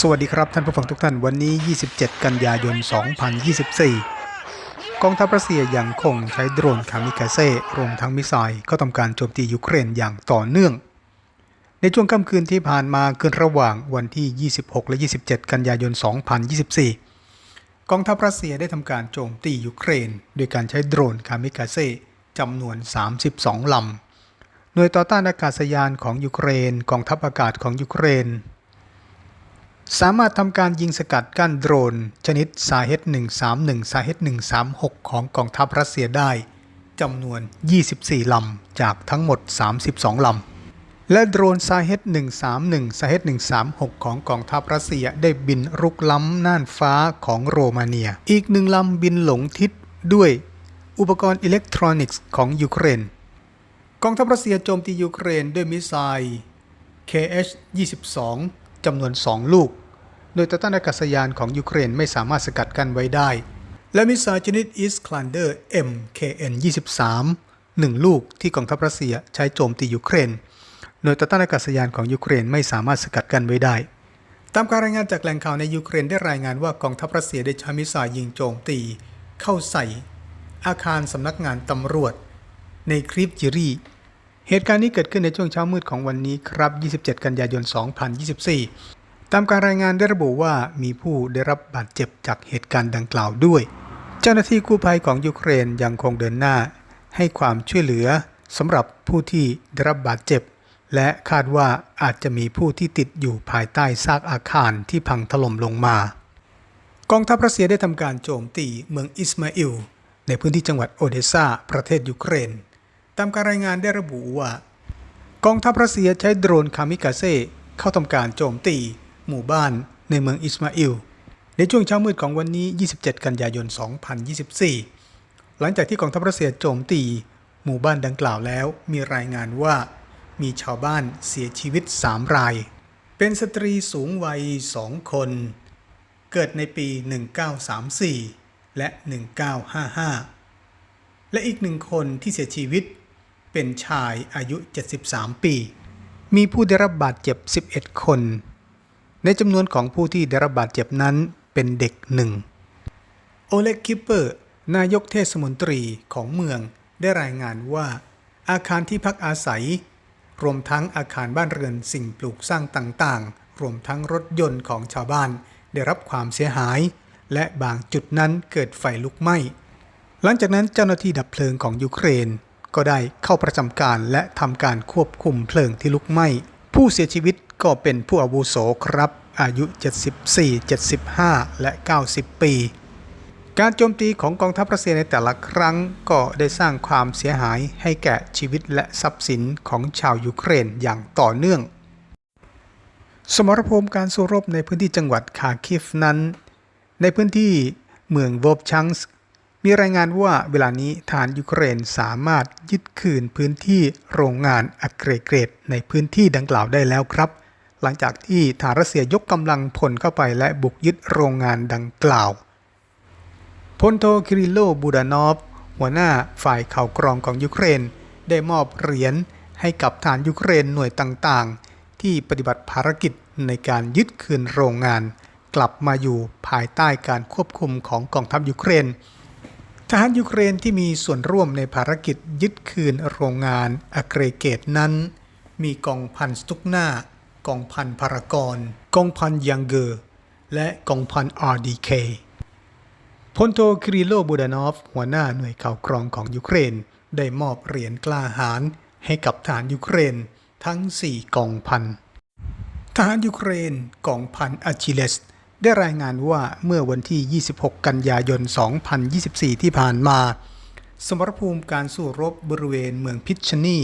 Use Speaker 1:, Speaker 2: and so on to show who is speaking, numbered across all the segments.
Speaker 1: สวัสดีครับท่านผู้ฟังทุกท่านวันนี้ 27 กันยายน 2024 กองทัพรัสเซียยังคงใช้โดรนคามิกาเซ่รวมทั้งมิสไซล์เข้าทำการโจมตียูเครนอย่างต่อเนื่อง ในช่วงค่ำคืนที่ผ่านมาคืนระหว่างวันที่ 26 และ 27 กันยายน 2024 กองทัพรัสเซียได้ทำการโจมตียูเครน โดยการใช้โดรนคามิกาเซ่จำนวน 32 ลำหน่วยต่อต้านอากาศยานของยูเครน กองทัพอากาศของยูเครน สามารถทำการยิงสกัดกั้นโดรน ชนิดซาเฮต131ซาเฮต136 ของกองทัพรัสเซียได้จำนวน 24 ลำ จากทั้งหมด 32 ลำ และโดรนซาเฮต131ซาเฮต136 ของกองทัพรัสเซียได้บินรุกล้ำน่านฟ้าของโรมาเนีย อีกหนึ่งลำบินหลงทิศด้วยอุปกรณ์อิเล็กทรอนิกส์ของยูเครน กองทัพรัสเซียโจมตียูเครนด้วยมิสไซล์ KH-22 จำนวน2ลูก โดยต่อต้านอากาศยานของยูเครนไม่สามารถสกัดกั้นไว้ได้ และมิสไซล์ชนิด Iskander MKN-23 1ลูกที่กองทัพรัสเซียใช้โจมตียูเครน โดยต่อต้านอากาศยานของยูเครนไม่สามารถสกัดกั้นไว้ได้ ตามการรายงานจากแหล่งข่าวในยูเครนได้รายงานว่ากองทัพรัสเซียได้ใช้มิสไซล์ยิงโจมตี เข้าใส่ อาคารสำนักงานตำรวจ ในคริปจิรี เหตุการณ์นี้เกิดขึ้นในช่วงเช้ามืดของวันนี้ครับ 27 กันยายน 2024 ตามการรายงานได้ระบุว่ามีผู้ได้รับบาดเจ็บจากเหตุการณ์ดังกล่าวด้วย เจ้าหน้าที่กู้ภัยของยูเครนยังคงเดินหน้า ให้ความช่วยเหลือสำหรับผู้ที่ได้รับบาดเจ็บ และคาดว่าอาจจะมีผู้ที่ติดอยู่ภายใต้ซากอาคารที่พังถล่มลงมา กองทัพรัสเซียได้ทำการโจมตีเมืองอิสมาอิลในพื้นที่จังหวัดโอเดซาประเทศยูเครน ตามการรายงานได้ระบุว่า กองทัพรัสเซียใช้โดรนคามิกาเซ่เข้าทำการโจมตี หมู่บ้านในเมืองอิสมาอิล ในช่วงเช้ามืดของวันนี้ 27 กันยายน 2024 หลังจากที่กองทัพรัสเซียโจมตี หมู่บ้านดังกล่าวแล้ว มีรายงานว่ามีชาวบ้านเสียชีวิต 3 ราย เป็นสตรีสูงวัย 2 คน เกิดในปี 1934 และ 1955 และอีกหนึ่งคนที่เสียชีวิต เป็นชายอายุ 73 ปี มีผู้ได้รับบาดเจ็บ 11 คน ในจำนวนของผู้ที่ได้รับบาดเจ็บนั้นเป็นเด็กหนึ่งโอเล็กคิปเปอร์ นายกเทศมนตรีของเมืองได้รายงานว่า อาคารที่พักอาศัย รวมทั้งอาคารบ้านเรือนสิ่งปลูกสร้างต่างๆ รวมทั้งรถยนต์ของชาวบ้านได้รับความเสียหาย และบางจุดนั้นเกิดไฟลุกไหม้ หลังจากนั้นเจ้าหน้าที่ดับเพลิงของยูเครน ก็ได้เข้าประจำการและทำการควบคุมเพลิงที่ลุกไหม้ ผู้เสียชีวิตก็เป็นผู้อาวุโสครับ อายุ 74 75 และ 90 ปี การโจมตีของกองทัพรัสเซียในแต่ละครั้งก็ได้สร้างความเสียหายให้แก่ชีวิตและทรัพย์สินของชาวยูเครนอย่างต่อเนื่อง สมรภูมิการสู้รบในพื้นที่จังหวัดคาคิฟนั้น ในพื้นที่เมืองโวบชังส์ มีรายงานว่าเวลานี้ทหารยูเครนสามารถยึดคืนพื้นที่โรงงานอเกรเกรด ในพื้นที่ดังกล่าวได้แล้วครับ หลังจากที่ทหารรัสเซียยกกำลังพลเข้าไปและบุกยึดโรงงานดังกล่าวพลโทคิริโลบูดานอฟ หัวหน้าฝ่ายข่าวกรองของยูเครน ได้มอบเหรียญให้กับฐานยูเครนหน่วยต่างๆ ที่ปฏิบัติภารกิจในการยึดคืนโรงงาน กลับมาอยู่ภายใต้การควบคุมของกองทัพยูเครน ทหารยูเครนที่มีส่วนร่วมในภารกิจยึดคืนโรงงานอักเกรเกตนั้น มีกองพันสตุกนากองพันพารากอนกองพันยังเกอร์และกองพัน RDK พลโทคริโลบูดานอฟ หัวหน้าหน่วยข่าวกรองของยูเครน ได้มอบเหรียญกล้าหาญให้กับทหารยูเครนทั้ง 4 กองพันทหารยูเครนกองพันอาชิเลส ได้รายงานว่าเมื่อวันที่ 26 กันยายน 2024 ที่ผ่านมา สมรภูมิการสู้รบบริเวณเมืองพิชชนี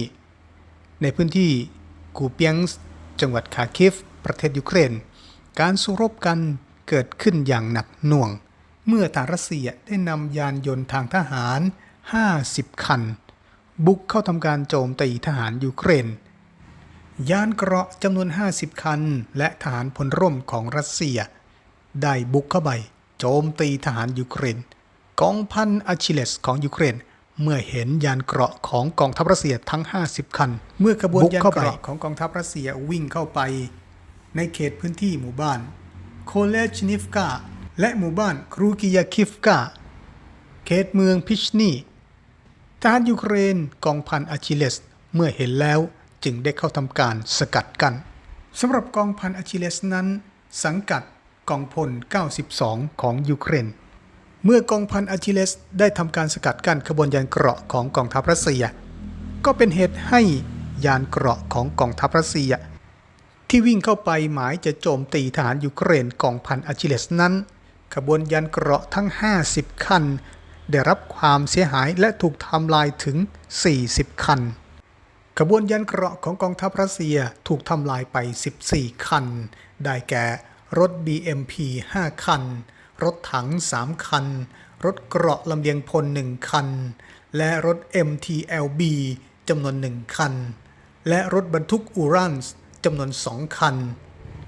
Speaker 1: ในพื้นที่กูเปียงส์จังหวัดคาคิฟ ประเทศยูเครน การสู้รบกันเกิดขึ้นอย่างหนักหน่วง เมื่อทารรัสเซียได้นำยานยนต์ทางทหาร 50 คัน บุกเข้าทำการโจมตีทหารยูเครนยานเกราะจำนวน 50 คัน และทหารพลร่มของรัสเซีย ได้บุกเข้าไปโจมตีทหารยูเครนกองพันอาชิเลสของยูเครน เมื่อเห็นยานเกราะของกองทัพรัสเซียทั้ง 50 คัน เมื่อขบวนยานเกราะของกองทัพรัสเซียวิ่งเข้าไป ในเขตพื้นที่หมู่บ้านโคเลชนิฟกาและหมู่บ้านครูกิยาคิฟกาเขตเมืองพิชนีทหารยูเครนกองพันอาชิเลส เมื่อเห็นแล้วจึงได้เข้าทำการสกัดกั้นสำหรับกองพันอาชิเลสนั้น สังกัด กองพล 92 ของยูเครน เมื่อกองพันอาชิเลสได้ทำการสกัดกั้นขบวนยานเกราะของกองทัพรัสเซีย ก็เป็นเหตุให้ยานเกราะของกองทัพรัสเซีย ที่วิ่งเข้าไปหมายจะโจมตีทหารยูเครนกองพันอาชิเลสนั้น ขบวนยานเกราะทั้ง 50 คัน ได้รับความเสียหายและถูกทำลายถึง 40 คันขบวนยานเกราะของกองทัพรัสเซียถูกทำลายไป 14 คัน ได้แก่ รถ BMP 5 คัน รถถัง 3 คัน รถเกราะลำเลียงพล 1 คัน และรถ MTLB จำนวน 1 คัน และรถบรรทุกอูรันส์จำนวน 2 คัน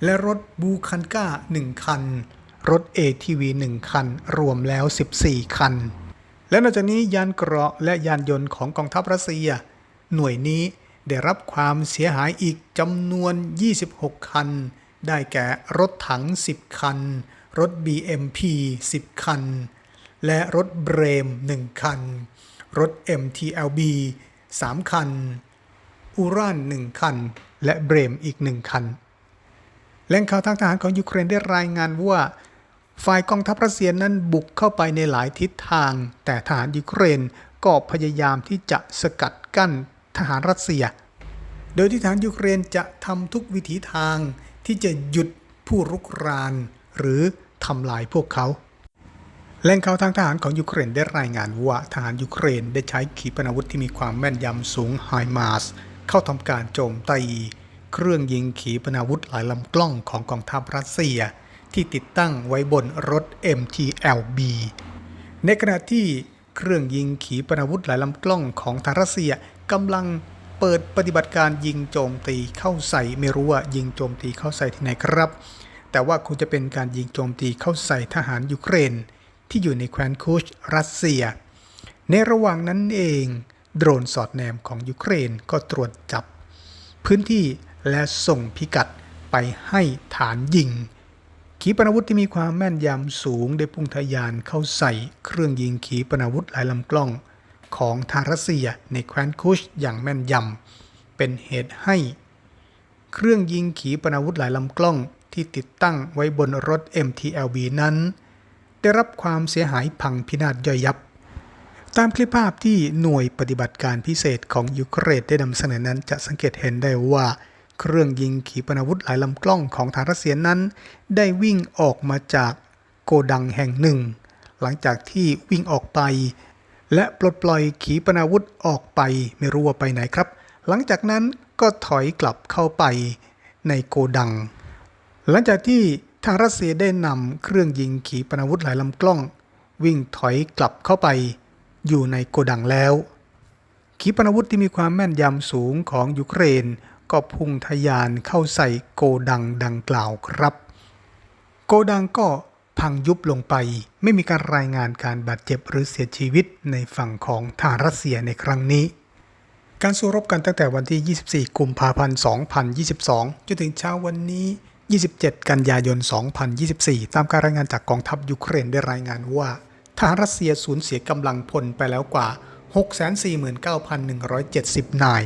Speaker 1: และรถบูคันก้า 1 คัน รถ ATV 1 คัน รวมแล้ว 14 คัน และนอกจากนี้ยานเกราะและยานยนต์ของกองทัพรัสเซีย หน่วยนี้ได้รับความเสียหายอีกจำนวน 26 คัน ได้แก่รถถัง 10 คัน รถ BMP 10 คัน และรถเบรม 1 คัน รถ MTLB 3 คัน อูราน 1 คัน และเบรมอีก 1 คัน แหล่งข่าวทางทหารของยูเครนได้รายงานว่า ฝ่ายกองทัพรัสเซียนั้นบุกเข้าไปในหลายทิศทาง แต่ทหารยูเครนก็พยายามที่จะสกัดกั้นทหารรัสเซีย โดยที่ทหารยูเครนจะทำทุกวิถีทาง ที่จะหยุดผู้รุกราน หรือทำลายพวกเขาแหล่งข่าวทางทหารของยูเครนได้รายงานว่าทหารยูเครนได้ใช้ขีปนาวุธที่มีความแม่นยำสูงไฮมาสเข้าทำการโจมตีเครื่องยิงขีปนาวุธหลายลำกล้องของกองทัพรัสเซีย ที่ติดตั้งไว้บนรถ MTLB ในขณะที่เครื่องยิงขีปนาวุธหลายลำกล้องของทางรัสเซียกำลัง เปิดปฏิบัติการยิงโจมตีเข้าใส่ไม่รู้ว่ายิงโจมตีเข้าใส่ที่ไหนครับ แต่ว่าคงจะเป็นการยิงโจมตีเข้าใส่ทหารยูเครน ที่อยู่ในแคว้นคูชรัสเซีย ในระหว่างนั้นเองโดรนสอดแนมของยูเครนก็ตรวจจับ พื้นที่และส่งพิกัดไปให้ฐานยิง ขีปนาวุธที่มีความแม่นยำสูงได้พุ่งทะยานเข้าใส่เครื่องยิงขีปนาวุธหลายลำกล้อง ของทางรัสเซียในแคว้นคุชอย่างแม่นยำ เป็นเหตุให้ เครื่องยิงขีปนาวุธหลายลำกล้องที่ติดตั้งไว้บนรถ MTLB นั้น ได้รับความเสียหายพังพินาศย่อยยับ ตามคลิปภาพที่หน่วยปฏิบัติการพิเศษของยูเครนได้นำเสนอนั้นจะสังเกตเห็นได้ว่าเครื่องยิงขีปนาวุธหลายลำกล้องของทางรัสเซียนั้น ได้วิ่งออกมาจากโกดังแห่งหนึ่ง หลังจากที่วิ่งออกไป และปลดปล่อยขีปนาวุธออกไปไม่รู้ว่าไปไหนครับ หลังจากนั้นก็ถอยกลับเข้าไปในโกดัง หลังจากที่ทางรัสเซียได้นำเครื่องยิงขีปนาวุธหลายลำกล้อง วิ่งถอยกลับเข้าไป อยู่ในโกดังแล้ว ขีปนาวุธที่มีความแม่นยำสูงของยูเครน ก็พุ่งทะยานเข้าใส่โกดังดังกล่าวครับ โกดังก็ พังยุบลงไป ไม่มีการรายงานการบาดเจ็บหรือเสียชีวิตในฝั่งของทหารรัสเซียในครั้งนี้ การสู้รบกันตั้งแต่วันที่ 24 กุมภาพันธ์ 2022 จนถึงเช้าวันนี้ 27 กันยายน 2024 ตามการรายงานจากกองทัพยูเครนได้รายงานว่าทหารรัสเซียสูญเสียกำลังพลไปแล้วกว่า 649,170 นาย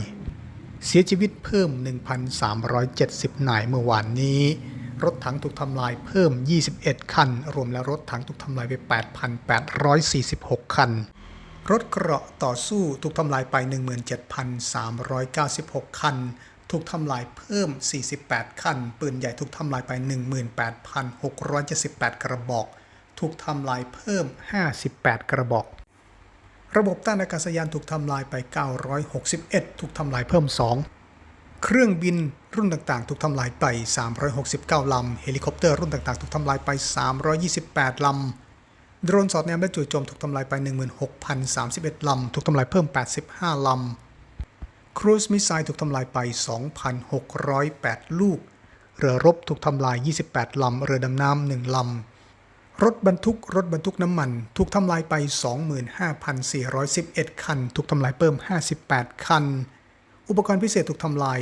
Speaker 1: เสียชีวิตเพิ่ม 1,370 นายเมื่อวานนี้ รถถังถูกทำลายเพิ่ม 21 คัน รวมแล้วรถถังถูกทำลายไป 8,846 คัน รถเกราะต่อสู้ถูกทำลายไป 17,396 คัน ถูกทำลายเพิ่ม 48 คัน ปืนใหญ่ถูกทำลายไป 18,678 กระบอก ถูกทำลายเพิ่ม 58 กระบอกระบบต้านอากาศยานถูกทำลายไป 961 ถูกทำลายเพิ่ม 2 เครื่องบินรุ่นต่างๆ ถูกทำลายไป 369 ลำ เฮลิคอปเตอร์รุ่นต่างๆ ถูกทำลายไป 328 ลำ โดรนสอดแนมและจู่โจมถูกทำลายไป 16,031 ลำ ถูกทำลายเพิ่ม 85 ลำ ครูซมิสไซล์ถูกทำลายไป 2,608 ลูก เรือรบถูกทำลาย 28 ลำ เรือดำน้ำ 1 ลำ รถบรรทุก รถบรรทุกน้ำมัน ถูกทำลายไป 25,411 คัน ถูกทำลายเพิ่ม 58 คัน อุปกรณ์พิเศษถูกทำลาย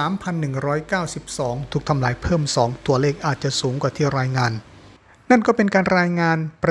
Speaker 1: 3,192 ถูกทำลายเพิ่ม 2 ตัวเลขอาจจะสูงกว่าที่รายงาน นั่นก็เป็นการรายงานประ